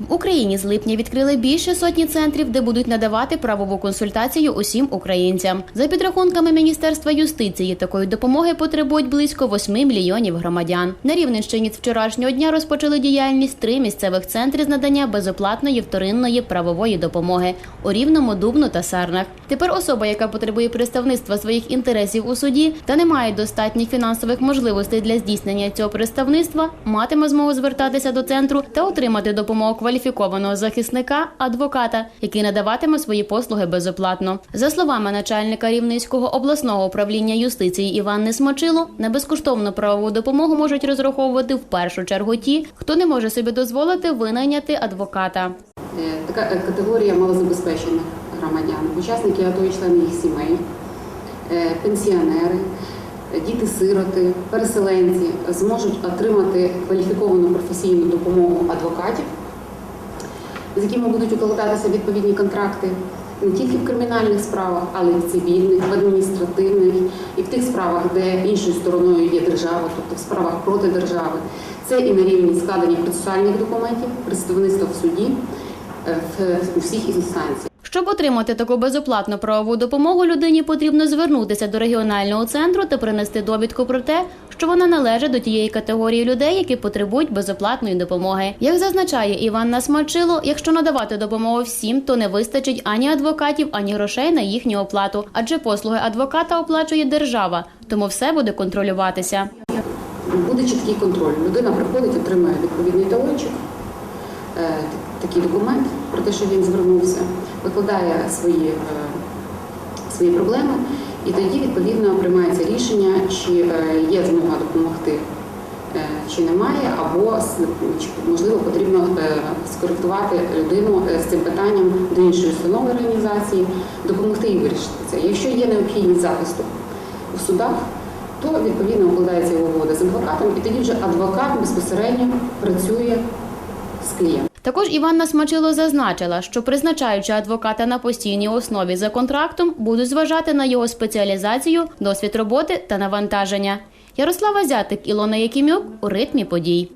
В Україні з липня відкрили більше сотні центрів, де будуть надавати правову консультацію усім українцям. За підрахунками Міністерства юстиції, такої допомоги потребують близько 8 мільйонів громадян. На Рівненщині з вчорашнього дня розпочали діяльність три місцевих центри з надання безоплатної вторинної правової допомоги у Рівному, Дубну та Сарнах. Тепер особа, яка потребує представництва своїх інтересів у суді та не має достатніх фінансових можливостей для здійснення цього представництва, матиме змогу звертатися до центру та отримати допомогу кваліфікованого захисника, адвоката, який надаватиме свої послуги безоплатно. За словами начальника Рівненського обласного управління юстиції Іванни Смочило, на безкоштовну правову допомогу можуть розраховувати в першу чергу ті, хто не може собі дозволити винайняти адвоката. Е, Така е, категорія малозабезпечених громадян, учасники АТО і члени їх сімей, е, пенсіонери, діти-сироти, переселенці зможуть отримати кваліфіковану професійну допомогу адвокатів, з якими будуть укладатися відповідні контракти не тільки в кримінальних справах, але й в цивільних, в адміністративних і в тих справах, де іншою стороною є держава, тобто в справах проти держави. Це і на рівні складення процесуальних документів, представництва в суді е, в у всіх інстанціях. Щоб отримати таку безоплатну правову допомогу, людині потрібно звернутися до регіонального центру та принести довідку про те, що вона належить до тієї категорії людей, які потребують безоплатної допомоги. Як зазначає Іванна Смачило, якщо надавати допомогу всім, то не вистачить ані адвокатів, ані грошей на їхню оплату, адже послуги адвоката оплачує держава, тому все буде контролюватися. Буде чіткий контроль. Людина приходить, отримує відповідний талончик, е, такий документ про те, що він звернувся, викладає свої, е, свої проблеми, і тоді відповідно приймається рішення, чи е, є змога допомогти, е, чи немає, або можливо потрібно скоректувати людину з цим питанням до іншої установи організації, допомогти їй вирішити це. Якщо є необхідність захисту у судах, то відповідно укладається угода з адвокатом, і тоді вже адвокат безпосередньо працює з клієнтом. Також Іванна Смачило зазначила, що призначаючи адвоката на постійній основі за контрактом, будуть зважати на його спеціалізацію, досвід роботи та навантаження. Ярослава Зятик, Ілона Якімюк у ритмі подій.